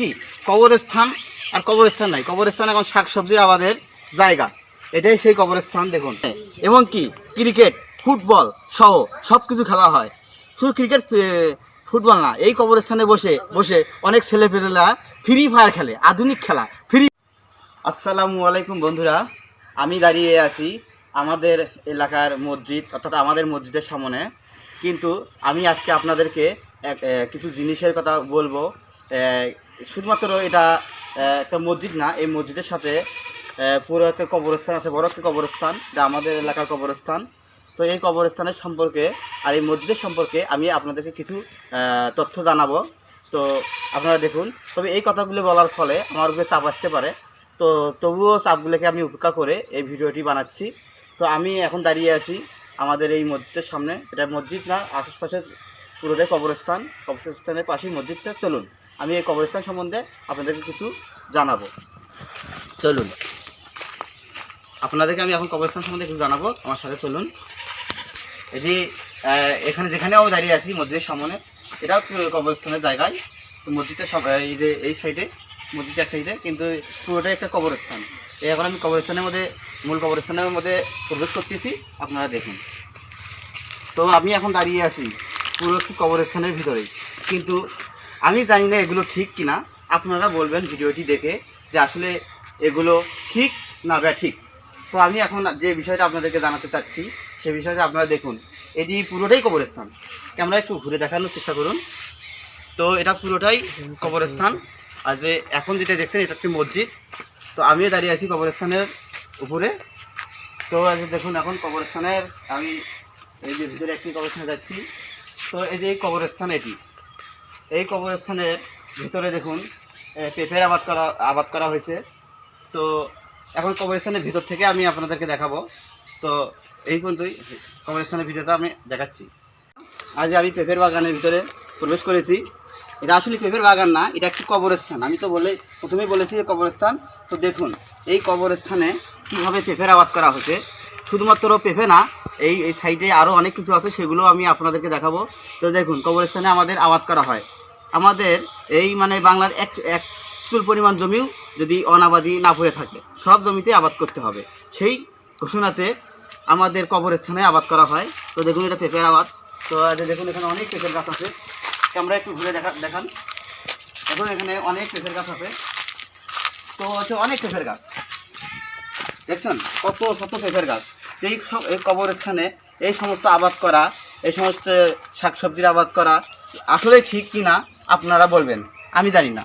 কি? কবরস্থান আর কবরস্থান নাই। কবরস্থান এখন শাকসবজির আবাদের জায়গা। এটাই সেই কবরস্থান, দেখুন। এবং কি? ক্রিকেট, ফুটবল সহ সব কিছু খেলা হয়। শুধু ক্রিকেট ফুটবল না, এই কবরস্থানে বসে বসে অনেক ছেলেপেলেরা ফ্রি ফায়ার খেলে, আধুনিক খেলা, ফ্রি আসসালামু আলাইকুম বন্ধুরা, আমি দাঁড়িয়ে আছি আমাদের এলাকার মসজিদ, অর্থাৎ আমাদের মসজিদের সামনে। কিন্তু আমি আজকে আপনাদেরকে কিছু জিনিসের কথা বলব। শুধুমাত্র এটা একটা মসজিদ না, এই মসজিদের সাথে পুরো একটা কবরস্থান আছে, বড় একটা কবরস্থান, যা আমাদের এলাকার কবরস্থান। তো এই কবরস্থানের সম্পর্কে আর এই মসজিদের সম্পর্কে আমি আপনাদেরকে কিছু তথ্য জানাব। তো আপনারা দেখুন, তবে এই কথাগুলো বলার ফলে আমার উপরে চাপ আসতে পারে। তো তবুও চাপগুলোকে আমি উপেক্ষা করে এই ভিডিওটি বানাচ্ছি। তো আমি এখন দাঁড়িয়ে আছি আমাদের এই মসজিদের সামনে। এটা মসজিদ না, আশেপাশের পুরোটাই কবরস্থান। কবরস্থানের পাশেই মসজিদটা। চলুন। আমি এই কবরস্থান সম্বন্ধে আপনাদেরকে কিছু জানাব। চলুন। আপনাদেরকে আমি এখন কবরস্থান সম্বন্ধে কিছু জানাব। আমার সাথে চলুন। এটি এখানে যেখানে আমি দাঁড়িয়ে আছি, মসজিদের সামনে, এটাও কবরস্থানের জায়গায়। তো মসজিদটা সব, এই যে, এই সাইডে, মসজিদ এক সাইডে, কিন্তু পুরোটাই একটা কবরস্থান। এই এখন আমি কবরস্থানের মধ্যে, মূল কবরস্থানের মধ্যে প্রবেশ করতেছি, আপনারা দেখুন। তো আমি এখন দাঁড়িয়ে আছি পুরো কবরস্থানের ভিতরেই। কিন্তু আমি জানি না এগুলো ঠিক কিনা, আপনারা বলবেন ভিডিওটি দেখে যে আসলে এগুলো ঠিক না ঠিক। তো আমি এখন যে বিষয়টা আপনাদেরকে জানাতে চাচ্ছি সেই বিষয়টা আপনারা দেখুন। এটি পুরোটাই কবরস্থান। ক্যামেরা একটু ঘুরে দেখানোর চেষ্টা করুন। তো এটা পুরোটাই কবরস্থান। আর যে এখন যেটা দেখছেন, এটা একটি মসজিদ। তো আমিও দাঁড়িয়ে আছি কবরস্থানের উপরে। তো যে দেখুন, এখন কবরস্থানের আমি এই যে ভিতরে একটি কবরস্থানে যাচ্ছি। তো এই যে এই কবরস্থান এটি। এই কবরস্থানের ভিতরে দেখুন পেঁপের আবাদ করা আবাদ করা হয়েছে। তো এখন কবরস্থানের ভিতর থেকে আমি আপনাদেরকে দেখাবো। তো এই পর্যন্তই কবরস্থানের ভিডিওটা আমি দেখাচ্ছি। আজ আমি পেঁপের বাগানের ভিতরে প্রবেশ করেছি। এটা আসলে পেঁপের বাগান না, এটা একটি কবরস্থান। আমি তো বলে, প্রথমেই বলেছি যে কবরস্থান। তো দেখুন, এই কবরস্থানে কীভাবে পেঁপের আবাদ করা হচ্ছে শুধুমাত্র পেঁপে না, এই এই সাইডে আরও অনেক কিছু আছে, সেগুলো আমি আপনাদেরকে দেখাবো। তো দেখুন, কবরস্থানে আমাদের আবাদ করা হয়। আমাদের এই মানে বাংলার এক এক চুল পরিমাণ জমিও যদি অনাবাদি না পড়ে থাকে, সব জমিতে আবাদ করতে হবে। সেই ঘোষণাতে আমাদের কবরস্থানে আবাদ করা হয়। তো দেখুন, এটা পেঁপের আবাদ। তো দেখুন, এখানে অনেক পেঁপের গাছ আছে। আমরা একটু ঘুরে দেখা, দেখান। দেখুন, এখানে অনেক পেঁপের গাছ আছে। তো হচ্ছে অনেক পেঁপের গাছ। দেখছেন? কত শত পেঁপের গাছ। এই সব এই কবরস্থানে এই সমস্ত আবাদ করা, এই সমস্ত শাকসবজির আবাদ করা, আসলে ঠিক কি না আপনারা বলবেন। আমি জানি না।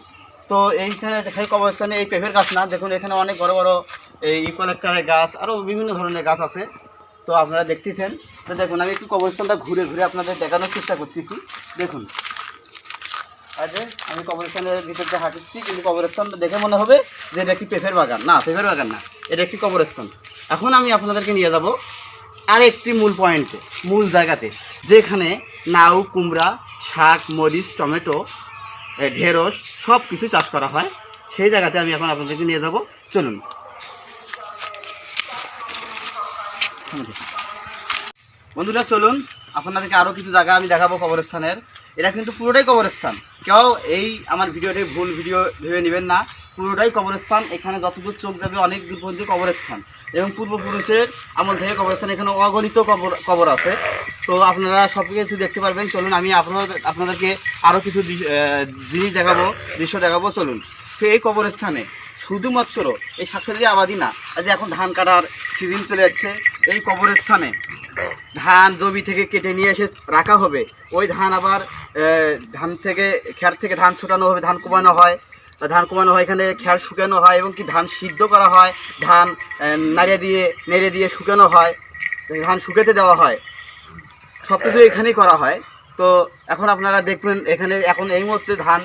তো এইখানে দেখাই কবরস্থানে এই পেঁপের গাছ না। দেখুন, এখানে অনেক বড় বড় এই ইকোলেক্টারের গাছ আরও বিভিন্ন ধরনের গাছ আছে। তো আপনারা দেখতেছেন। তো দেখুন, আমি একটু কবরস্থানটা ঘুরে ঘুরে আপনাদের দেখানোর চেষ্টা করতেছি। দেখুন। আর আমি কবরস্থানের ভিতর দিয়ে কিন্তু কবরস্থানটা দেখে মনে হবে যে এটা একটি পেঁপের বাগান। না, পেঁপের বাগান না। এটা একটি কবরস্থান। এখন আমি আপনাদেরকে নিয়ে যাব আর একটি মূল পয়েন্টে মূল জায়গাতে। যেখানে নাউ, কুমড়া, শাক, মরিচ, টমেটো ঢেঁড়স সব কিছু চাষ করা হয়। সেই জায়গাতে আমি এখন আপনাদেরকে নিয়ে যাব। চলুন। বন্ধুরা, চলুন। আপনাদেরকে আরও কিছু জায়গা আমি দেখাবো কবরস্থানের। এটা কিন্তু পুরোটাই কবরস্থান। কেউ এই আমার ভিডিওটি ভুল ভিডিও ভেবে নেবেন না। পুরোটাই কবরস্থান। এখানে যতদূর চোখ যাবে অনেক দূর পর্যন্ত কবরস্থান। এবং পূর্বপুরুষের আমল থেকে কবরস্থান এখানে অগণিত কবর কবর আছে। তো আপনারা সব কিছু দেখতে পারবেন। চলুন, আমি আপনাদের আপনাদেরকে আরও কিছু জিনিস দেখাবো, দৃশ্য দেখাবো। চলুন। তো এই কবরস্থানে শুধুমাত্র এই শাকসবজি আবাদি না আজ এখন ধান কাটার সিজন চলে যাচ্ছে, এই কবরস্থানে ধান জমি থেকে কেটে নিয়ে এসে রাখা হবে। ওই ধান আবার ধান থেকে খ্যার থেকে ধান ছোটানো হবে, ধান কোমানো হয়। ধান কমানো হয়, এখানে খ্যার শুকানো হয় এবং কি ধান সিদ্ধ করা হয়, ধান নাড়িয়ে দিয়ে, নেড়ে দিয়ে শুকানো হয়, ধান শুকাতে দেওয়া হয়। সব কিছু এখানেই করা হয়। তো এখন আপনারা দেখবেন এখানে, এখন এই মুহূর্তে ধান,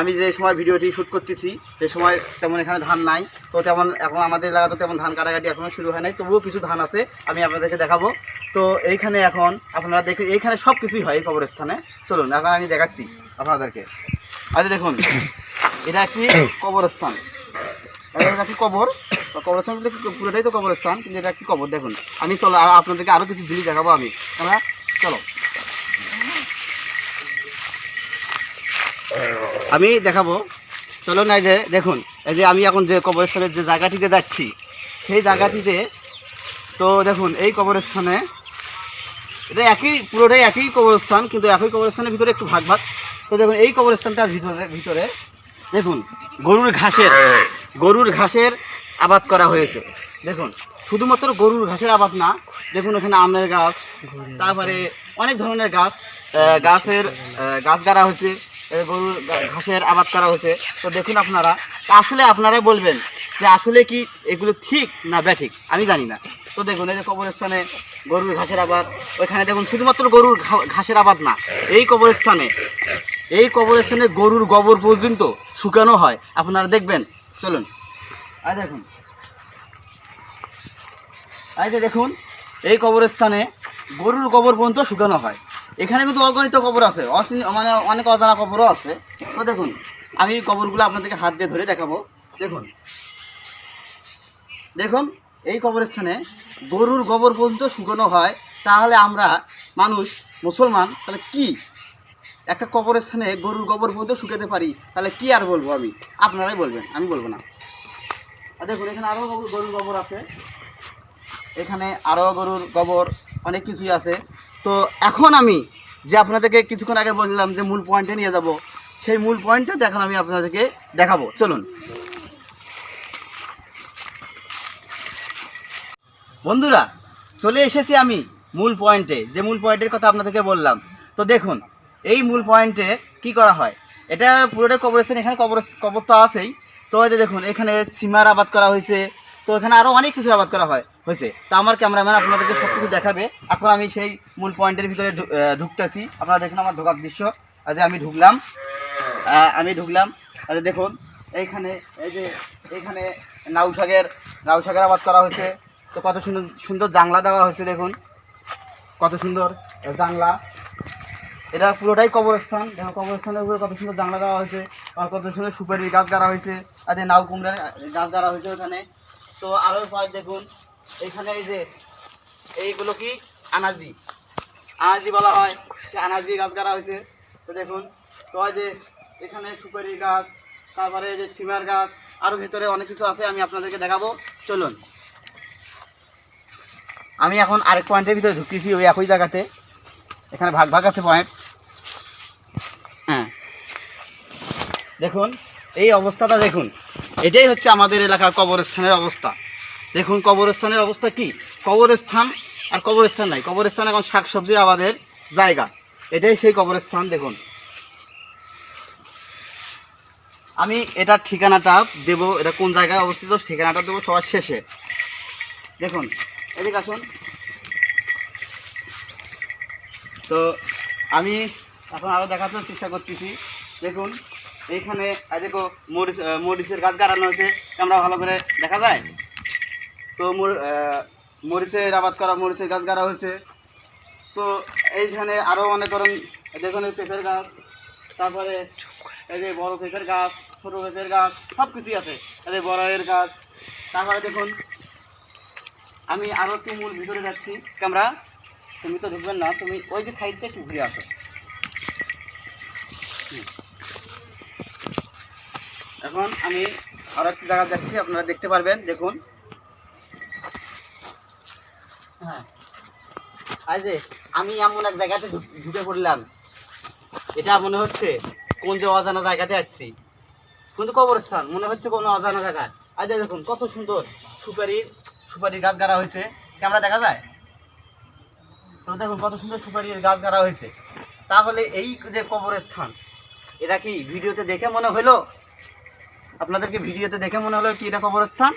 আমি যে সময় ভিডিওটি শ্যুট করতেছি সেই সময় তেমন এখানে ধান নাই। তো তেমন, এখন আমাদের এলাকাতে তেমন ধান কাটাকাটি এখনও শুরু হয় নাই। তবুও কিছু ধান আছে, আমি আপনাদেরকে দেখাবো। তো এইখানে এখন আপনারা দেখে, এইখানে সব কিছুই হয় এই কবরস্থানে। চলুন, এখন আমি দেখাচ্ছি আপনাদেরকে। আচ্ছা দেখুন। এটা একটি কবরস্থান? এটা একটি কবর? কবরস্থান পুরোটাই তো কবরস্থান, কিন্তু এটা একটি কবর? দেখুন, আমি চলো আর আপনাদেরকে আরও কিছু জিনিস দেখাবো আমি। আমরা চলো। আমি দেখাবো। চলুন এই যে, দেখুন, এই যে আমি এখন যে কবরস্থানের যে জায়গাটিতে যাচ্ছি, সেই জায়গাটিতে তো দেখুন, এই কবরস্থানে এটা একই, পুরোটাই একই কবরস্থান, কিন্তু একই কবরস্থানের ভিতরে একটু ভাগ ভাগ তো দেখুন, এই কবরস্থানটার ভিতরে ভিতরে দেখুন গরুর ঘাসের গরুর ঘাসের আবাদ করা হয়েছে। দেখুন শুধুমাত্র গরুর ঘাসের আবাদ না দেখুন এখানে আমের গাছ তারপরে অনেক ধরনের গাছ গাছের গাছ গাড়া হয়েছে গরুর ঘাসের আবাদ করা হয়েছে। তো দেখুন আপনারা আসলে আপনারাই বলবেন যে আসলে কি এগুলো ঠিক না ব্যাঠিক আমি জানি না। তো দেখুন এই যে কবরস্থানে গরুর ঘাসের আবাদ ওইখানে দেখুন শুধুমাত্র গরুর ঘাসের আবাদ না এই কবরস্থানে এই কবরস্থানে গরুর গোবর পর্যন্ত শুকানো হয়। আপনারা দেখবেন, চলুন। আর দেখুন। যে দেখুন, এই কবরস্থানে গরুর গোবর পর্যন্ত শুকানো হয়। এখানে কিন্তু অগণিত কবর আছে মানে অনেক অজানা কবরও আছে। তো দেখুন, আমি এই কবরগুলো আপনাদেরকে হাত দিয়ে ধরে দেখাবো। দেখুন। দেখুন, এই কবরস্থানে গরুর গোবর পর্যন্ত শুকানো হয়। তাহলে আমরা মানুষ, মুসলমান, তাহলে কি একটা কবরস্থানে গরুর গোবর পর্যন্ত শুকাতে পারি, তাহলে কি আর বলব আমি? আপনারাই বলবেন, আমি বলব না। দেখুন, এখানে আরও গরুর গোবর আছে। এখানে আরও গরুর গোবর, অনেক কিছুই আছে। তো এখন আমি যে আপনাদেরকে কিছুক্ষণ আগে বললাম যে মূল পয়েন্টে নিয়ে যাব, সেই মূল পয়েন্টটা এখন আমি আপনাদেরকে দেখাবো। চলুন। বন্ধুরা, চলে এসেছি আমি মূল পয়েন্টে যে মূল পয়েন্টের কথা আপনাদেরকে বললাম। তো দেখুন এই মূল পয়েন্টে কি করা হয়? এটা পুরোটাই কবরস্থান, এখানে কবর কবর তো আছেই। তো এই দেখুন, এখানে সীমার আবাদ করা হয়েছে। তো এখানে আরও অনেক কিছু আবাদ করা হয়, হয়েছে। তা আমার ক্যামেরাম্যান আপনাদেরকে সব কিছু দেখাবে। এখন আমি সেই মূল পয়েন্টের ভিতরে ঢুকতেছি। আপনারা দেখুন আমার ঢোকার দৃশ্য। আজ আমি ঢুকলাম। আমি ঢুকলাম। আচ্ছা দেখুন, এইখানে, এই যে এখানে নাউ শাকের নাউ শাকের আবাদ করা হয়েছে। তো কত সুন্দর সুন্দর জাংলা দেওয়া হয়েছে দেখুন। কত সুন্দর জাংলা। এটা পুরোটাই কবরস্থান। দেখো কবরস্থানের উপরে কত সুন্দর জাংলা দেওয়া হয়েছে, আর কত সুন্দর সুপারির গাছ গাড়া হয়েছে, আর নাউ কুমড়ার গাছ গাড়া হয়েছে ওখানে। তো আরও পাঁচ দেখুন এইখানে এই যে, এইগুলো কি? আনাজি। আনাজি বলা হয়, সে আনাজি গাছ গাড়া হয়েছে। তো দেখুন, তো যে এখানে সুপারি গাছ, তারপরে যে সিমার গাছ আরও ভিতরে অনেক কিছু আছে, আমি আপনাদেরকে দেখাবো। চলুন। আমি এখন আরেক পয়েন্টের ভিতরে ঢুকতেছি, ওই একই জায়গাতে। এখানে ভাগ ভাগ আছে পয়েন্ট দেখুন, এই অবস্থাটা দেখুন। এটাই হচ্ছে আমাদের এলাকার কবরস্থানের অবস্থা। দেখুন, কবরস্থানের অবস্থা কি? কবরস্থান আর কবরস্থান নাই। কবরস্থান এখন শাকসবজির আমাদের জায়গা। এটাই সেই কবরস্থান, দেখুন। আমি এটার ঠিকানাটা দেব, এটা কোন জায়গায় অবস্থিত ঠিকানাটা দেবো সবার শেষে। দেখুন, এদিকে আসুন। তো আমি এখন আরও দেখাতে চেষ্টা করতেছি। দেখুন এইখানে এই দেখো, মরিচ মরিচের গাছ গাড়ানো হয়েছে। আমরা ভালো করে দেখা যায়? তো মরিচের, আবাদ করা মরিচের গাছ গাড়া হয়েছে। তো এইখানে আরও অনেক ধরুন দেখুন পেঁপের গাছ, তারপরে এই যে বড় পেঁপের গাছ, ছোটো পেঁপের গাছ সব কিছুই আছে। এই যে বড়ের গাছ, তারপরে দেখুন, আমি আরও একটু মূল ভিতরে যাচ্ছি। ক্যামেরা, তুমি তো ঢুকবেন না, তুমি ওই যে সাইডটা একটু ঘুরে আসো। এখন আমি আরও একটু জায়গা যাচ্ছি আপনারা দেখতে পারবেন, দেখুন। হ্যাঁ। যে, আমি এমন এক জায়গাতে ঢুকে পড়লাম। এটা মনে হচ্ছে কোন যে অজানা জায়গাতে আসছি। কিন্তু কবরস্থান, মনে হচ্ছে কোনো অজানা জায়গা। আজ দেখুন, কত সুন্দর সুপারির সুপারির গাছ গাড়া হয়েছে। ক্যামেরা দেখা যায়? তো দেখুন, কত সুন্দর সুপারির গাছ গাড়া হয়েছে। তাহলে এই যে কবরস্থান, এটা কি ভিডিওতে দেখে মনে হলো? আপনাদেরকে ভিডিওতে দেখে মনে হলো কি এটা কবরস্থান?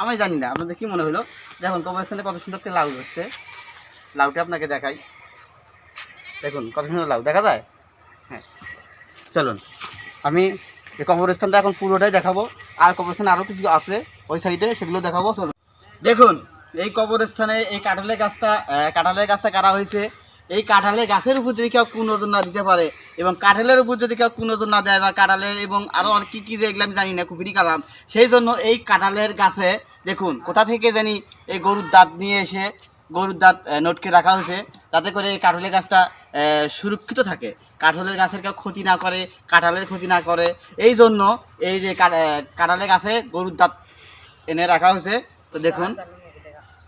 আমি জানি না, আপনাদের কি মনে হলো? দেখুন কবরস্থানে কত সুন্দর একটা লাউ হচ্ছে লাউটা আপনাকে দেখাই। দেখুন, কত সুন্দর লাউ, দেখা যায়? হ্যাঁ। চলুন, আমি এই কবরস্থানটা এখন পুরোটাই দেখাবো। আর কবরস্থানে আরও কিছু আছে, ওই সাইডে সেগুলো দেখাবো। চলুন। দেখুন, এই কবরস্থানে এই কাঁঠালের গাছটা কাঁঠালের গাছটা কারা হয়েছে? এই কাঁঠালের গাছের উপর যদি কেউ কুনজর না দিতে পারে এবং কাঁঠালের উপর যদি কেউ কুনজর না দেয় বা কাঁঠালের এবং আরও অনেক কী কী দেখলে আমি জানি না কুপিরি কালাম, সেই জন্য এই কাঁঠালের গাছে দেখুন কোথা থেকে জানি এই গরুর দাঁত নিয়ে এসে, গরুর দাঁত নটকে রাখা হয়েছে যাতে করে এই কাঁঠালের গাছটা সুরক্ষিত থাকে। কাঁঠালের গাছের কেউ ক্ষতি না করে, কাঁঠালের ক্ষতি না করে। এই জন্য এই যে কাঁঠালের গাছে গরুর দাঁত এনে রাখা হয়েছে। তো দেখুন,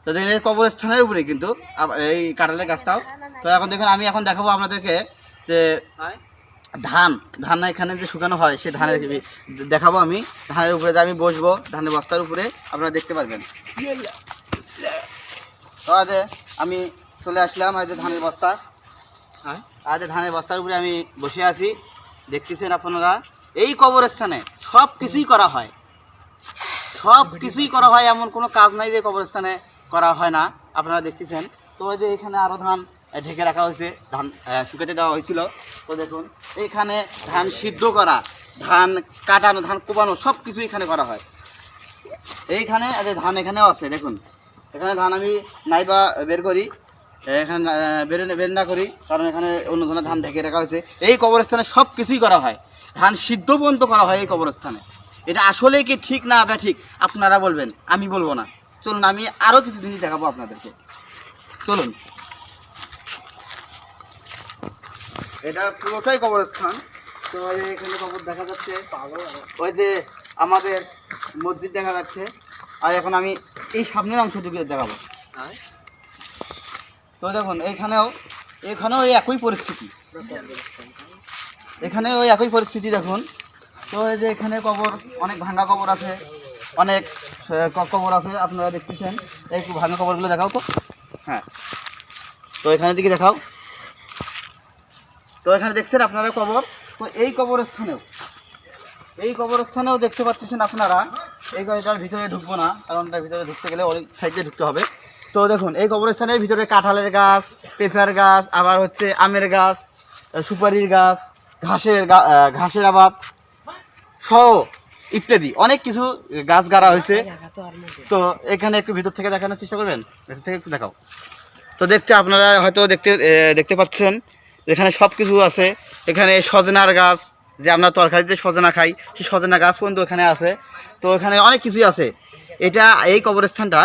তো কবরস্থানের উপরে কিন্তু এই কাঁঠালের গাছটাও তো এখন দেখুন আমি এখন দেখাবো আপনাদেরকে যে ধান ধান এখানে যে শুকানো হয় সেই ধানের দেখাবো আমি ধানের উপরে যে আমি বসবো ধানের বস্তার উপরে আপনারা দেখতে পারবেন। তো আজ আমি চলে আসলাম আজ ধানের বস্তা। হ্যাঁ। আজ ধানের বস্তার উপরে আমি বসে আছি। দেখতেছেন আপনারা এই কবরস্থানে সব কিছুই করা হয়। সব কিছুই করা হয় এমন কোনো কাজ নাই যে কবরস্থানে করা হয় না। আপনারা দেখতেছেন। তো যে এখানে আরও ধান ঢেকে রাখা হয়েছে। ধান শুকাতে দেওয়া হয়েছিল। তো দেখুন, এইখানে ধান সিদ্ধ করা, ধান কাটানো, ধান কোপানো সব কিছু এখানে করা হয়। এইখানে এই ধান এখানেও আছে, দেখুন। এখানে ধান আমি নাইবা বের করি এখানে বের বের না করি, কারণ এখানে অন্য ধরনের ধান ঢেকে রাখা হয়েছে। এই কবরস্থানে সব কিছুই করা হয়। ধান সিদ্ধ পর্যন্ত করা হয় এই কবরস্থানে। এটা আসলে কি ঠিক না ঠিক আপনারা বলবেন, আমি বলব না। চলুন, আমি আরও কিছু জিনিস দেখাবো আপনাদেরকে। চলুন। এটা পুরোটাই কবরস্থান। তো এখানে কবর দেখা যাচ্ছে ওই যে আমাদের মসজিদ দেখা যাচ্ছে। আর এখন আমি এই সামনের অংশটুকু দেখাবো। তো দেখুন এইখানেও এখানেও ওই একই পরিস্থিতি। এখানে ওই একই পরিস্থিতি দেখুন। তো এই যে এখানে কবর অনেক ভাঙা কবর আছে। অনেক কবর আছে আপনারা দেখতেছেন। এই একটু ভাঙা কবরগুলো দেখাও তো। হ্যাঁ। তো এখানে দিকে দেখাও। তো এখানে দেখছেন আপনারা কবর। তো এই কবরস্থানেও এই কবরস্থানেও দেখতে পাচ্ছেন আপনারা, এই এটার ভিতরে ঢুকবো না, কারণ এটার ভিতরে ঢুকতে গেলে অনেক সাইডে ঢুকতে হবে। তো দেখুন, এই কবরস্থানের ভিতরে কাঁঠালের গাছ, পেঁপের গাছ, আবার হচ্ছে আমের গাছ, সুপারির গাছ, ঘাসের ঘাসের আবাদ সহ ইত্যাদি। অনেক কিছু গাছ গাড়া হয়েছে। তো এখানে একটু ভিতর থেকে দেখানোর চেষ্টা করবেন? ভিতর থেকে একটু দেখাও। তো দেখতে আপনারা হয়তো দেখতে দেখতে পাচ্ছেন এখানে সব কিছু আছে, এখানে সজনার গাছ, যে আমরা তরকারিতে সজনা খাই, সেই সজনা গাছ পর্যন্ত এখানে আছে। তো এখানে অনেক কিছুই আছে। এটা এই কবরস্থানটা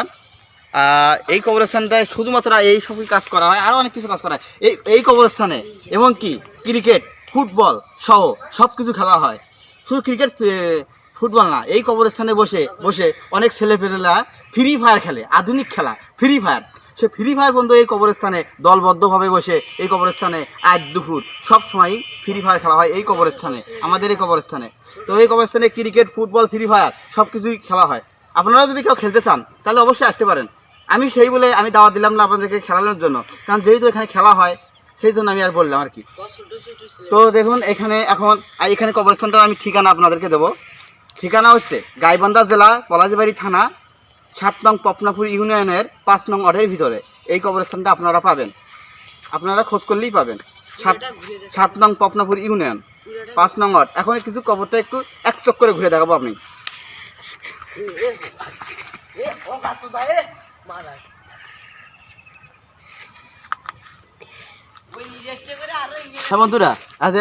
এই কবরস্থানটায় শুধুমাত্র এই সবই কাজ করা হয় আরও অনেক কিছু কাজ করা হয়। এই এই কবরস্থানে, এবং কি? ক্রিকেট, ফুটবল সহ সব কিছু খেলা হয়। শুধু ক্রিকেট ফুটবল না, এই কবরস্থানে বসে বসে অনেক ছেলেপেলেরা ফ্রি ফায়ার খেলে, আধুনিক খেলা ফ্রি ফায়ার সে ফ্রি ফায়ার বন্ধু এই কবরস্থানে দলবদ্ধভাবে বসে এই কবরস্থানে আজ দুপুর। সব সময় ফ্রি ফায়ার খেলা হয় এই কবরস্থানে, আমাদের এই কবরস্থানে। তো এই কবরস্থানে ক্রিকেট, ফুটবল, ফ্রি ফায়ার সব কিছুই খেলা হয়। আপনারা যদি কেউ খেলতে চান, তাহলে অবশ্যই আসতে পারেন। আমি সেই বলে আমি দাওয়া দিলাম না আপনাদেরকে খেলানোর জন্য। কারণ যেহেতু এখানে খেলা হয়, সেই জন্য আমি আর বললাম আর কি। তো দেখুন, এখানে এখন এখানে কবরস্থানটা আমি ঠিকানা আপনাদেরকে দেবো। ঠিকানা হচ্ছে গাইবান্ধা জেলা পলাশবাড়ি থানা সাত নং পপনাপুর ইউনিয়নের পাঁচ নং অর্ডের ভিতরে। এই কবরস্থানটা আপনারা পাবেন। আপনারা খোঁজ করলেই পাবেন। সাত সাত নং পপনাপুর ইউনিয়ন পাঁচ নং অর্ড এখন কিছু কবরটা একটু এক চক করে ঘুরে দেখাবো আপনি। হ্যাঁ বন্ধুরা আজ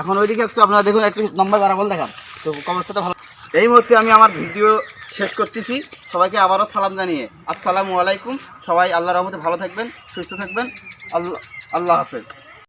এখন ওইদিকে একটু আপনারা দেখুন একটু নম্বর বাড়াবল দেখান। তো কবরস্থাটা ভালো এই মুহূর্তে আমি আমার ভিডিও শেষ করতেছি। সবাইকে আবারও সালাম জানিয়ে। আসসালামু আলাইকুম। সবাই আল্লাহ রহমতে ভালো থাকবেন, সুস্থ থাকবেন। আল্লাহ আল্লাহ হাফেজ।